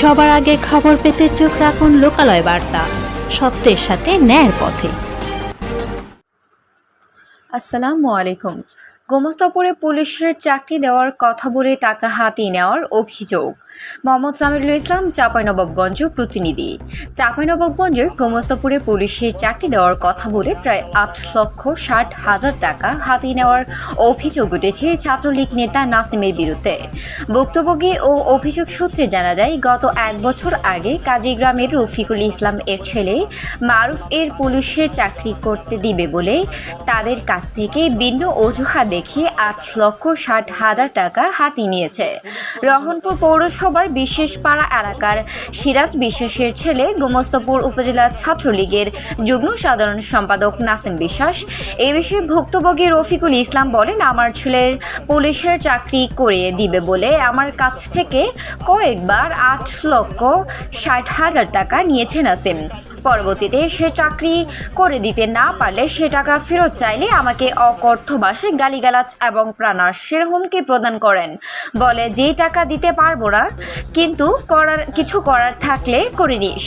সবার আগে খবর পেতে চোখ রাখুন লোকালয় বার্তা। সত্যের সাথে ন্যায়ের পথে। আসসালামু আলাইকুম। গোমস্তাপুরে পুলিশের চাকরি দেওয়ার কথা বলে টাকা হাতিয়ে নেওয়ার অভিযোগ। মোহাম্মদ সামিরুল ইসলাম, চাঁপাইনবাবগঞ্জ প্রতিনিধি। চাঁপাইনবাবগঞ্জের গোমস্তাপুরে পুলিশের চাকরি দেওয়ার কথা বলে প্রায় আট লক্ষ ষাট হাজার টাকা হাতিয়ে নেওয়ার অভিযোগ উঠেছে ছাত্রলীগ নেতা নাসিমের বিরুদ্ধে। ভুক্তভোগী ও অভিযোগ সূত্রে জানা যায়, গত এক বছর আগে কাজীগ্রামের রফিকুল ইসলাম এর ছেলে মারুফ এর পুলিশের চাকরি করতে দিবে বলে তাদের কাছ থেকে ভিন্ন অজুহাত দেখিয়ে আট লক্ষ ষাট হাজার টাকা হাতিয়ে নিয়েছে। রহনপুর পৌরসভার বিশেষপাড়া এলাকার সিরাজ বিশ্বাসের ছেলে গোমস্তপুর উপজেলা ছাত্রলীগের যুগ্ম সাধারণ সম্পাদক নাসিম বিশ্বাস। এ বিষয়ে ভুক্তভোগী রফিকুল ইসলাম বলেন, আমার ছেলের পুলিশের চাকরি করে দিবে বলে আমার কাছ থেকে কয়েকবার আট লক্ষ ষাট হাজার টাকা নিয়েছে নাসিম। পরবর্তীতে সে চাকরি করে দিতে না পারলে সে টাকা ফেরত চাইলে আমাকে অকর্থ মাসে গালিগালাজ এবং প্রাণার্শের হুমকি প্রদান করেন। বলে যে টাকা দিতে পারব না, কিন্তু করার, কিছু করার থাকলে করে নিস।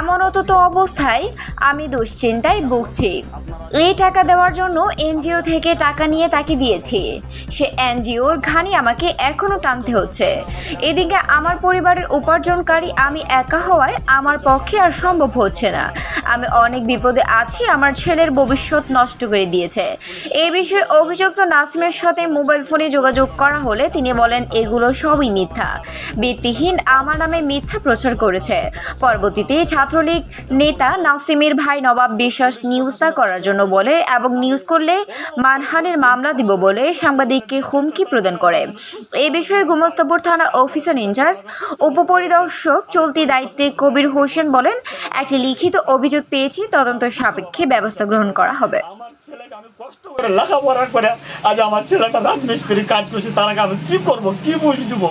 এমন অত অবস্থায় আমি দুশ্চিন্তায় ভুগছি। এই টাকা দেওয়ার জন্য এনজিও থেকে টাকা নিয়ে তাকে দিয়েছি। সে এনজিওর ঘানি আমাকে এখনও টানতে হচ্ছে। এদিকে আমার পরিবারের উপার্জনকারী আমি একা হওয়ায় আমার পক্ষে আর সম্ভব হচ্ছে না। আমি অনেক বিপদে আছি, আমার ছেলের ভবিষ্যৎ নষ্ট করে দিয়েছে। এই বিষয়ে অভিযুক্ত নাসিমের সাথে মোবাইল ফোনে যোগাযোগ করা হলে তিনি বলেন, এগুলো সবই মিথ্যা। ভিত্তিহীন আমার নামে মিথ্যা প্রচার করেছে। পরবর্তীতে ছাত্রলীগ নেতা নাসিমের ভাই নবাব বিশ্বাস নিউজটা করার জন্য বলে এবং নিউজ করলে মানহানির মামলা দিব বলে সাংবাদিককে হুমকি প্রদান করে। এ বিষয়ে গুমস্তপুর থানা অফিসার ইনচার্জ উপপরিদর্শক চলতি দায়িত্বে কবির হোসেন বলেন, একটি লিখিত অভিযোগ পেয়েছি, তদন্ত সাপেক্ষে ব্যবস্থা গ্রহণ করা হবে আমার ছেলেকে আমি কষ্ট করে লেখাপড়া করে আজ আমার ছেলেটা রাজমিস্ত্রি কাজ করছে, তারা আমি কি করব, কি বুঝ দিব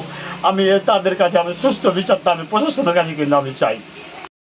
আমি তাদের কাছে আমি সুস্থ বিচারটা আমি প্রশাসনের কাছে কিন্তু আমি চাই।